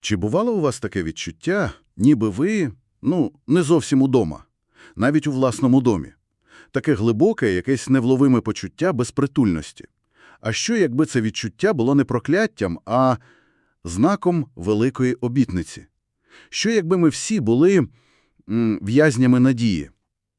Чи бувало у вас таке відчуття, ніби ви, ну, не зовсім удома, навіть у власному домі? Таке глибоке, якесь невловиме почуття безпритульності. А що, якби це відчуття було не прокляттям, а знаком великої обітниці? Що, якби ми всі були в'язнями надії?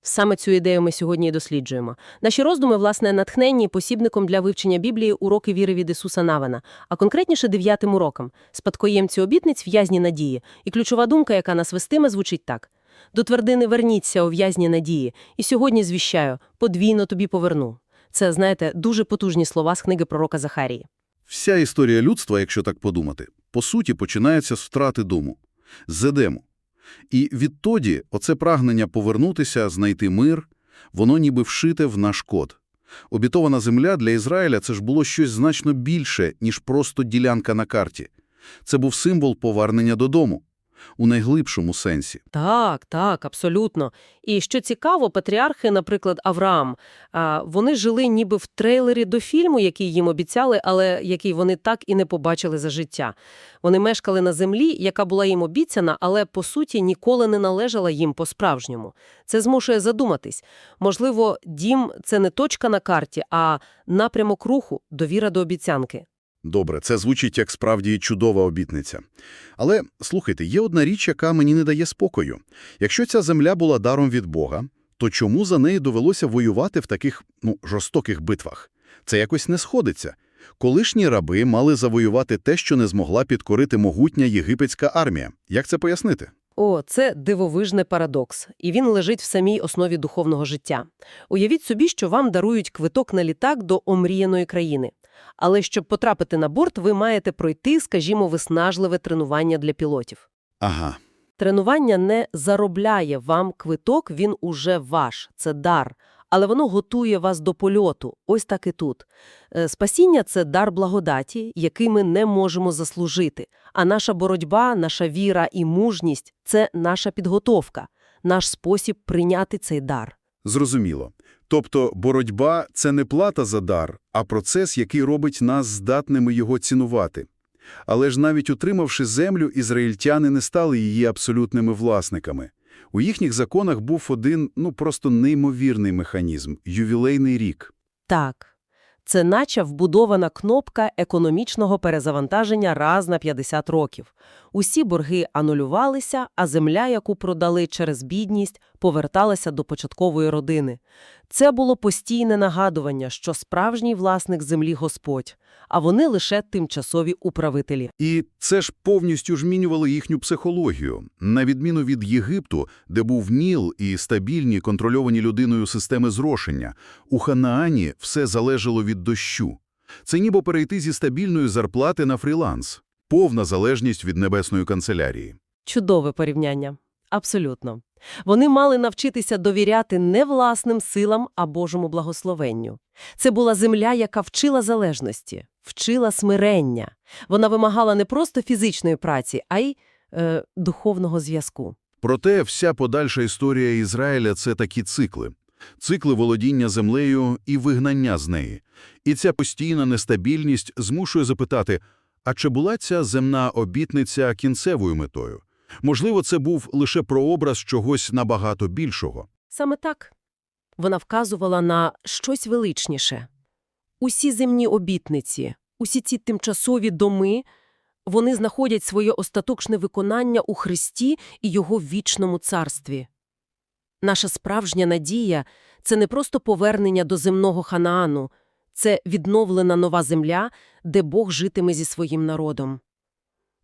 Саме цю ідею ми сьогодні і досліджуємо. Наші роздуми, власне, натхненні посібником для вивчення Біблії уроки віри від Ісуса Навина, а конкретніше дев'ятим уроком – спадкоємці обітниць в'язні надії. І ключова думка, яка нас вестиме, звучить так. «До твердини верніться, о в'язні надії, і сьогодні звіщаю, подвійно тобі поверну». Це, знаєте, дуже потужні слова з книги пророка Захарії. Вся історія людства, якщо так подумати, по суті починається з втрати дому, з Едему. І відтоді оце прагнення повернутися, знайти мир, воно ніби вшите в наш код. Обітована земля для Ізраїля – це ж було щось значно більше, ніж просто ділянка на карті. Це був символ повернення додому, у найглибшому сенсі. Так, так, абсолютно. І що цікаво, патріархи, наприклад, Авраам, вони жили ніби в трейлері до фільму, який їм обіцяли, але який вони так і не побачили за життя. Вони мешкали на землі, яка була їм обіцяна, але, по суті, ніколи не належала їм по-справжньому. Це змушує задуматись. Можливо, дім – це не точка на карті, а напрямок руху, довіра до обіцянки. Добре, це звучить як справді чудова обітниця. Але, слухайте, є одна річ, яка мені не дає спокою. Якщо ця земля була даром від Бога, то чому за неї довелося воювати в таких, ну, жорстоких битвах? Це якось не сходиться. Колишні раби мали завоювати те, що не змогла підкорити могутня єгипетська армія. Як це пояснити? О, це дивовижний парадокс, і він лежить в самій основі духовного життя. Уявіть собі, що вам дарують квиток на літак до омріяної країни. Але щоб потрапити на борт, ви маєте пройти, скажімо, виснажливе тренування для пілотів. Ага. Тренування не заробляє вам квиток, він уже ваш, це дар. Але воно готує вас до польоту, ось так і тут. Е, Спасіння – це дар благодаті, який ми не можемо заслужити. А наша боротьба, наша віра і мужність – це наша підготовка, наш спосіб прийняти цей дар. Зрозуміло. Тобто боротьба – це не плата за дар, а процес, який робить нас здатними його цінувати. Але ж навіть утримавши землю, ізраїльтяни не стали її абсолютними власниками. У їхніх законах був один, ну, просто неймовірний механізм – ювілейний рік. Так, це наче вбудована кнопка економічного перезавантаження раз на 50 років. Усі борги анулювалися, а земля, яку продали через бідність, поверталася до початкової родини. Це було постійне нагадування, що справжній власник землі – Господь, а вони лише тимчасові управителі. І це ж повністю змінювало їхню психологію. На відміну від Єгипту, де був Ніл і стабільні, контрольовані людиною системи зрошення, у Ханаані все залежало від дощу. Це ніби перейти зі стабільної зарплати на фріланс. Повна залежність від небесної канцелярії. Чудове порівняння. Абсолютно. Вони мали навчитися довіряти не власним силам, а Божому благословенню. Це була земля, яка вчила залежності, вчила смирення. Вона вимагала не просто фізичної праці, а й е, духовного зв'язку. Проте вся подальша історія Ізраїля – це такі цикли. Цикли володіння землею і вигнання з неї. І ця постійна нестабільність змушує запитати, а чи була ця земна обітниця кінцевою метою? Можливо, це був лише прообраз чогось набагато більшого. Саме так. Вона вказувала на щось величніше. Усі земні обітниці, усі ці тимчасові доми, вони знаходять своє остаточне виконання у Христі і Його вічному царстві. Наша справжня надія – це не просто повернення до земного Ханаану, це відновлена нова земля, де Бог житиме зі своїм народом.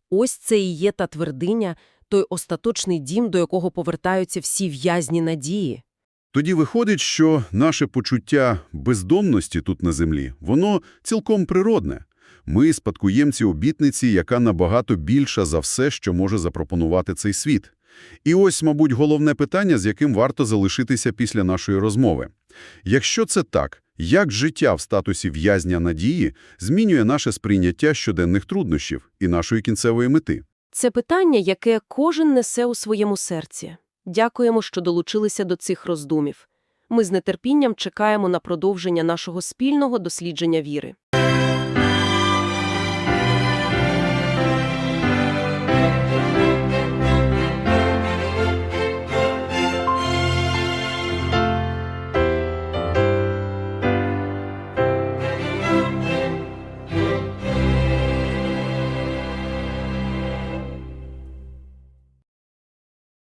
Ось це і є та твердиня, той остаточний дім, до якого повертаються всі в'язні надії. Тоді виходить, що наше почуття бездомності тут на землі, воно цілком природне. Ми – спадкоємці обітниці, яка набагато більша за все, що може запропонувати цей світ. І ось, мабуть, головне питання, з яким варто залишитися після нашої розмови. Якщо це так, як життя в статусі в'язня надії змінює наше сприйняття щоденних труднощів і нашої кінцевої мети? Це питання, яке кожен несе у своєму серці. Дякуємо, що долучилися до цих роздумів. Ми з нетерпінням чекаємо на продовження нашого спільного дослідження віри.